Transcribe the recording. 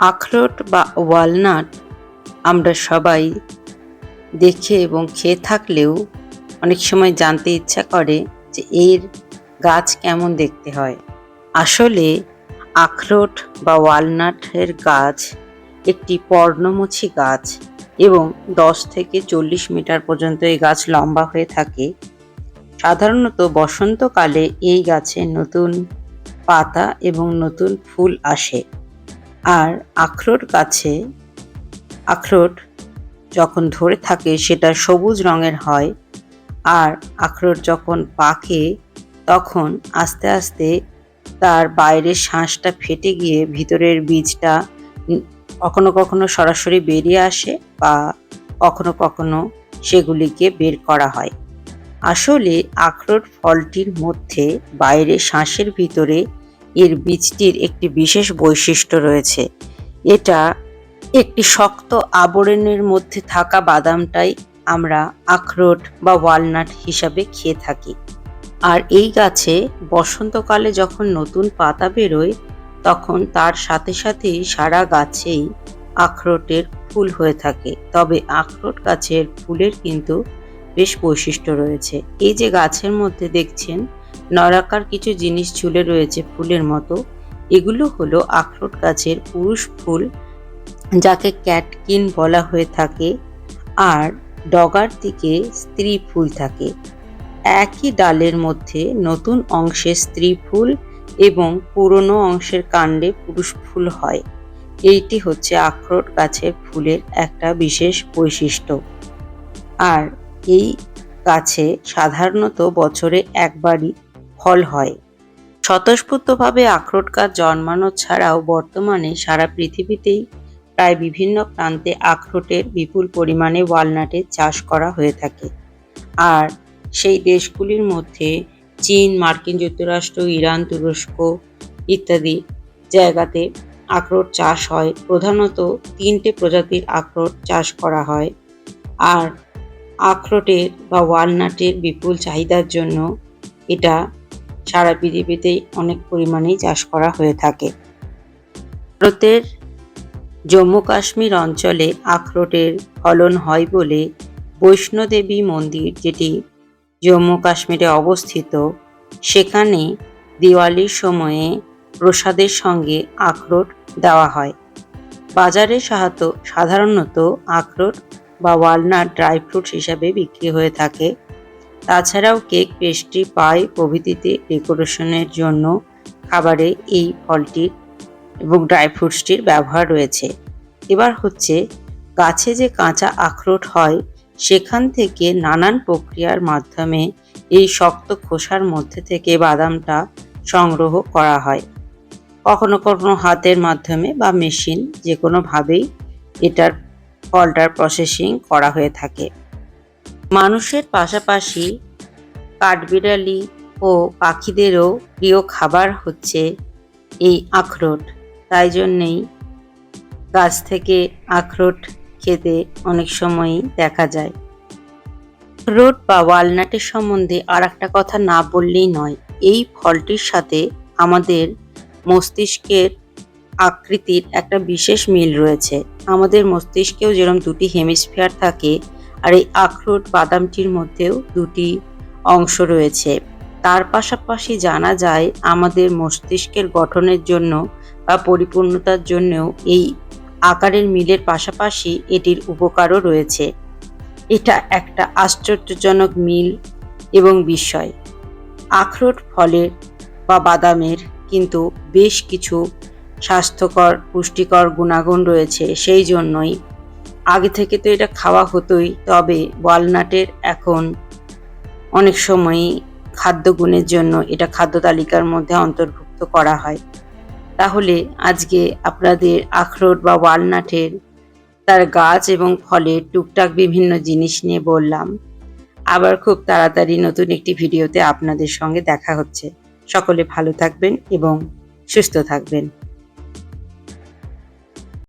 আখরোট বা ওয়ালনাট আমরা সবাই দেখে এবং খেয়ে থাকলেও অনেক সময় জানতে ইচ্ছা করে যে এর গাছ কেমন দেখতে হয়। আসলে আখরোট বা ওয়ালনাটের গাছ একটি পর্ণমোচী গাছ এবং দশ থেকে চল্লিশ মিটার পর্যন্ত এই গাছ লম্বা হয়ে থাকে। সাধারণত বসন্তকালে এই গাছে নতুন পাতা এবং নতুন ফুল আসে। আর আখরোট গাছে, আখরোট যখন ধরে থাকে সেটা সবুজ রঙের হয় আর আখরোট যখন পাকে তখন আস্তে আস্তে তার বাইরের শাঁসটা ফেটে গিয়ে ভিতরের বীজটা কখনো কখনো সরাসরি বেরিয়ে আসে বা কখনো কখনো সেগুলিকে বের করা হয়। আসলে আখরোট ফলটির মধ্যে বাইরে শাঁসের ভিতরে এর বীজটির একটি বিশেষ বৈশিষ্ট্য রয়েছে। এটা একটি শক্ত আবরণের মধ্যে থাকা বাদামটাই আমরা আখরোট বা ওয়ালনাট হিসাবে খেয়ে থাকি। আর এই গাছে বসন্তকালে যখন নতুন পাতা বেরোয়, তখন তার সাথে সাথেই সারা গাছেই আখরোটের ফুল হয়ে থাকে। তবে আখরোট গাছের ফুলের কিন্তু বেশ বৈশিষ্ট্য রয়েছে। এই যে গাছের মধ্যে দেখছেন নরাকার কিছু জিনিস ঝুলে রয়েছে ফুলের মতো। এগুলো হলো আখরোট গাছের পুরুষ ফুল, যাকে ক্যাটকিন বলা হয়ে থাকে, আর ডগার দিকে স্ত্রী ফুল থাকে। একই ডালের মধ্যে নতুন অংশে স্ত্রী ফুল এবং পুরনো অংশের কাণ্ডে পুরুষ ফুল হয়। এইটি হচ্ছে আখরোট গাছের ফুলের একটা বিশেষ বৈশিষ্ট্য। আর এই গাছে সাধারণত বছরে একবারই ফল হয়। স্বতঃস্ফূর্তভাবে আখরোট গাছ জন্মানো ছাড়াও বর্তমানে সারা পৃথিবীতেই প্রায় বিভিন্ন প্রান্তে আখরোটের বিপুল পরিমাণে ওয়ালনাটের চাষ করা হয়ে থাকে। আর সেই দেশগুলির মধ্যে চীন, মার্কিন যুক্তরাষ্ট্র, ইরান, তুরস্ক ইত্যাদি জায়গাতে আখরোট চাষ হয়। প্রধানত তিনটে প্রজাতির আখরোট চাষ করা হয়। আর আখরোটের বা ওয়ালনাটের বিপুল চাহিদার জন্য এটা সারা পৃথিবীতেই অনেক পরিমাণেই চাষ করা হয়ে থাকে। ভারতের জম্মু কাশ্মীর অঞ্চলে আখরোটের ফলন হয় বলে বৈষ্ণোদেবী মন্দির যেটি জম্মু কাশ্মীরে অবস্থিত, সেখানে দিওয়ালির সময়ে প্রসাদের সঙ্গে আখরোট দেওয়া হয়। বাজারে সাহায্য সাধারণত আখরোট বা ওয়ালনাট, ড্রাই ফ্রুটস হিসাবে বিক্রি হয়ে থাকে। তাছাড়াও কেক পেস্ট্রি, পাই প্রভৃতিতে ডেকোরেশনের জন্য খাবারে এই ফলটির এবং ড্রাই ফ্রুটসটির ব্যবহার রয়েছে। এবার হচ্ছে গাছে যে কাঁচা আখরোট হয়, সেখান থেকে নানান প্রক্রিয়ার মাধ্যমে এই শক্ত খোসার মধ্যে থেকে বাদামটা সংগ্রহ করা হয়। কখনো কখনো হাতের মাধ্যমে বা মেশিন যে কোনোভাবেই এটার ফলটার প্রসেসিং করা হয়ে থাকে। মানুষের পাশাপাশি কাঠবিড়ালি ও পাখিদেরও প্রিয় খাবার হচ্ছে এই আখরোট। তাই জন্যেই গাছ থেকে আখরোট খেতে অনেক সময়ই দেখা যায়। আখরোট বা ওয়ালনাটের সম্বন্ধে আর একটা কথা না বললেই নয়, এই ফলটির সাথে আমাদের মস্তিষ্কের আকৃতির একটা বিশেষ মিল রয়েছে। আমাদের মস্তিষ্কেও যেরকম দুটি হেমিস্ফিয়ার থাকে আর এই আখরোট বাদামটির মধ্যেও দুটি অংশ রয়েছে। তার পাশাপাশি জানা যায়, আমাদের মস্তিষ্কের গঠনের জন্য বা পরিপূর্ণতার জন্যও এই আকারের মিলের পাশাপাশি এটির উপকারও রয়েছে। এটা একটা আশ্চর্যজনক মিল এবং বিস্ময় আখরোট ফলের বা বাদামের কিন্তু বেশ কিছু স্বাস্থ্যকর, পুষ্টিকর গুণাগুণ রয়েছে, সেই জন্যই আগে থেকে তো এটা খাওয়া হতোই, তবে ওয়ালনাটের এখন অনেক সময়ই খাদ্যগুণের জন্য এটা খাদ্য তালিকার মধ্যে অন্তর্ভুক্ত করা হয়। তাহলে আজকে আপনাদের আখরোট বা ওয়ালনাটের তার গাছ এবং ফলের টুকটাক বিভিন্ন জিনিস নিয়ে বললাম। আবার খুব তাড়াতাড়ি নতুন একটি ভিডিওতে আপনাদের সঙ্গে দেখা হচ্ছে। সকলে ভালো থাকবেন এবং সুস্থ থাকবেন।